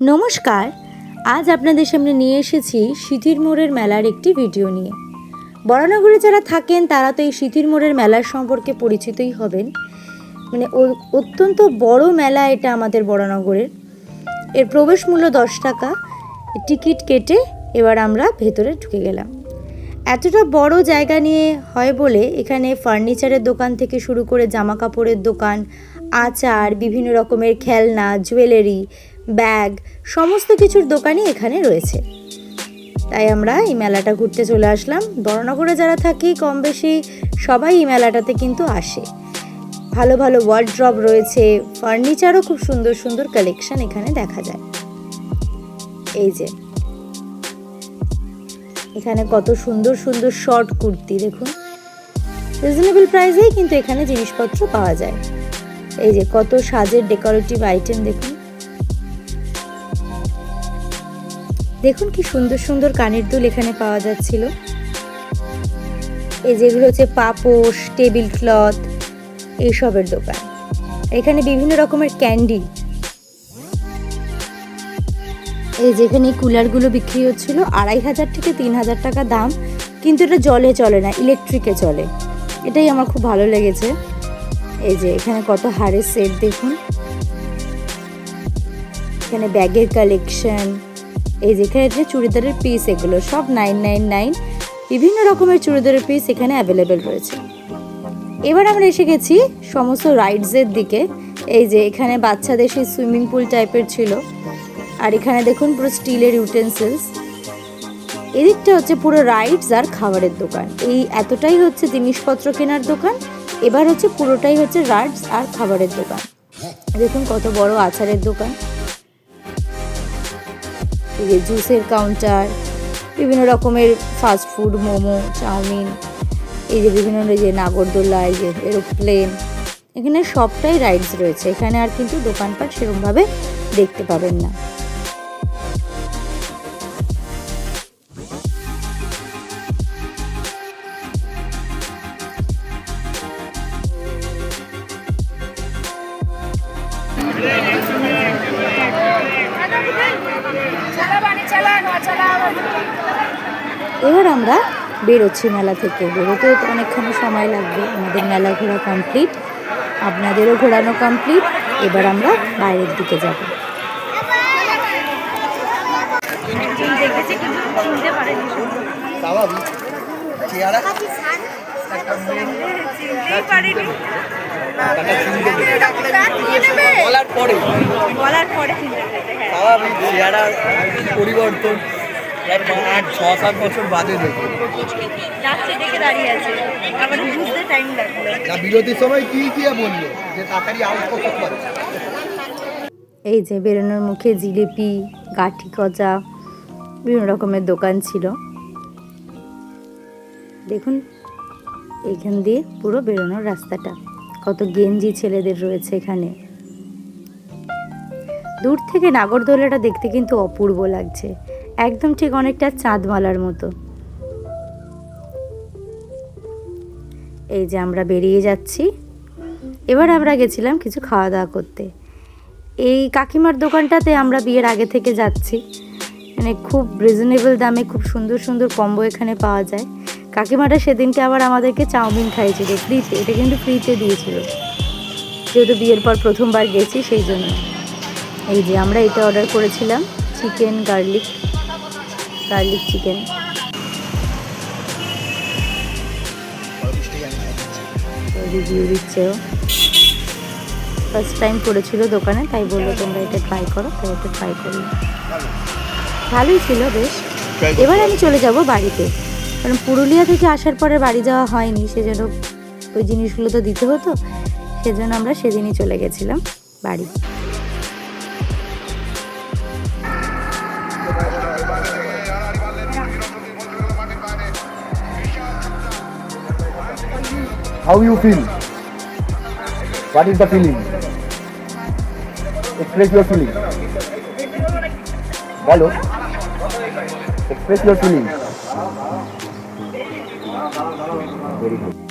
নমস্কার, আজ আপনাদের সামনে নিয়ে এসেছি সিথির মোড়ের মেলার একটি ভিডিও নিয়ে। বরানগরে যারা থাকেন, তারা তো এই সিথির মোড়ের মেলার সম্পর্কে পরিচিতই হবেন। মানে অত্যন্ত বড় মেলা এটা আমাদের বরানগরের। এর প্রবেশ মূল্য দশ টাকা, টিকিট কেটে এবার আমরা ভেতরে ঢুকে গেলাম। এতটা বড় জায়গা নিয়ে হয় বলে এখানে ফার্নিচারের দোকান থেকে শুরু করে জামা কাপড়ের দোকান, আচার, বিভিন্ন রকমের খেলনা, জুয়েলারি ব্যাগ, সমস্ত কিছুর দোকানই এখানে রয়েছে। তাই আমরা এই মেলাটা ঘুরতে চলে আসলাম। বড়নগরে যারা থাকি কম বেশি সবাই এই মেলাটাতে কিন্তু আসে। ভালো ভালো ওয়ার্ড্রপ রয়েছে ফার্নিচারও খুব সুন্দর সুন্দর কালেকশন এখানে দেখা যায়। এই যে। এখানে কত সুন্দর সুন্দর শর্ট কুর্তি, দেখুন। রিজনেবল প্রাইসেই কিন্তু এখানে জিনিসপত্র পাওয়া যায়। এই যে কত সাজের ডেকোরেটিভ আইটেম দেখুন। দেখুন কি সুন্দর সুন্দর কানের দুল এখানে পাওয়া যাচ্ছিল। এই যেগুলো হচ্ছে পাপোশ, টেবিল ক্লথ, এইসবের দোকান। এখানে বিভিন্ন রকমের ক্যান্ডি। এই যেখানে কুলারগুলো বিক্রি হচ্ছিল আড়াই হাজার থেকে তিন হাজার টাকা দাম, কিন্তু এটা জলে চলে না, ইলেকট্রিকে চলে। এটাই আমার খুব ভালো লেগেছে। এই যে এখানে কত হারের সেট দেখুন। এখানে ব্যাগের কালেকশন। এই যেখানে যে চুড়িদারের পিস এগুলো, সব নাইন নাইন নাইন বিভিন্ন রকমের চুড়িদারের পিস এখানে অ্যাভেলেবেল রয়েছে। এবার আমরা এসে গেছি সমস্ত রাইডসের দিকে। এই যে এখানে বাচ্চাদের সেই সুইমিং পুল টাইপের ছিল। আর এখানে দেখুন পুরো স্টিলের ইউটেন্সিলস এদিকটা হচ্ছে পুরো রাইডস আর খাবারের দোকান। এই এতটাই হচ্ছে জিনিসপত্র কেনার দোকান। এবার হচ্ছে পুরোটাই হচ্ছে রাইডস আর খাবারের দোকান। দেখুন কত বড় আচারের দোকান। এই যে জুসের কাউন্টার বিভিন্ন রকমের ফাস্ট ফুড মোমো, চাউমিন, এই যে বিভিন্ন যে নাগরদোল্লা এই যে এরোপ্লেন এখানে সবটাই রাইডস রয়েছে। এখানে আর কিন্তু দোকানপাট সেরকমভাবে দেখতে পাবেন না। এবার আমরা বেরোচ্ছি মেলা থেকে। বেরোতেও তো অনেকক্ষণ সময় লাগবে। আমাদের মেলা ঘোরা কমপ্লিট আপনাদেরও ঘোরানো কমপ্লিট এবার আমরা বাইরের দিকে যাব। স্বাভাবিক চেহারা পরিবর্তন। পাঁচ ছ সাত বছর বাদে বিরতির সময় কি কি বলল যে তাড়াতাড়ি এই যে বেরোনোর মুখে জিলিপি, গাঠি গজা, বিভিন্ন রকমের দোকান ছিল। দেখুন এইখান দিয়ে পুরো বেরোনোর রাস্তাটা। কত গেঞ্জি ছেলেদের রয়েছে এখানে। দূর থেকে নাগরদোলাটা দেখতে কিন্তু অপূর্ব লাগছে। একদম ঠিক অনেকটা চাঁদমালার মতো। এই যে আমরা বেরিয়ে যাচ্ছি। এবার আমরা গেছিলাম কিছু খাওয়া দাওয়া করতে। এই কাকিমার দোকানটাতে আমরা বিয়ের আগে থেকে যাচ্ছি। মানে খুব রিজনেবল দামে খুব সুন্দর সুন্দর কম্বো এখানে পাওয়া যায়। কাকিমাটা সেদিনকে আবার আমাদেরকে চাউমিন খাইয়েছিল ফ্রিতে এটা কিন্তু ফ্রিতে দিয়েছিল। যেহেতু বিয়ের পর প্রথমবার গেছি সেই জন্য। এই যে আমরা এটা অর্ডার করেছিলাম chicken garlic garlic chicken review first time করেছিল দোকানে তাই বলল তোমরা এটা ট্রাই করো। তাই এটা ট্রাই করলাম। ভালোই ছিল বেশ। এবার আমি চলে যাব বাড়িতে। কারণ পুরুলিয়া থেকে আসার পরে বাড়ি যাওয়া হয়নি সেজন্য ওই জিনিসগুলো তো দিতে হতো সেজন্য আমরা সেদিনই চলে গেছিলাম বাড়ি How you feel? What is the feeling? Express your feeling. বলো Express your feeling. ゴルフ。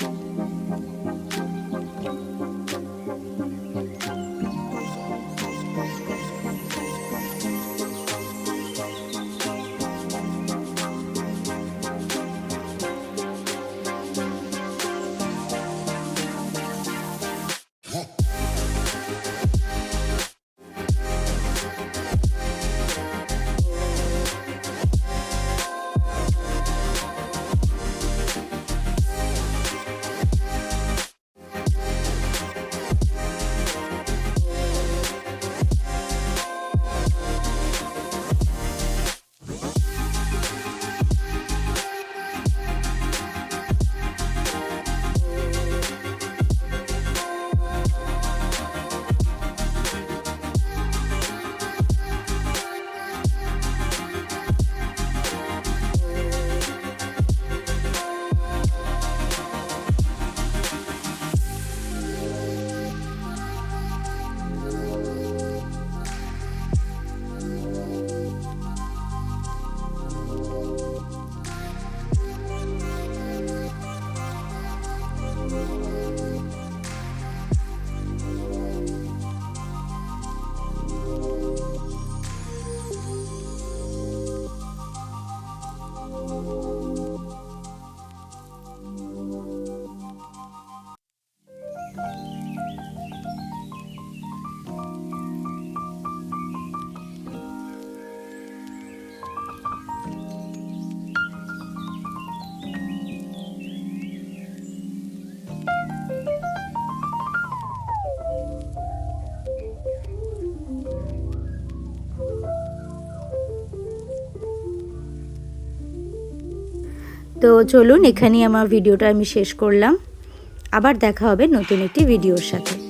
তো চলুন, এখানেই আমার ভিডিওটা আমি শেষ করলাম। আবার দেখা হবে নতুন একটি ভিডিওর সাথে।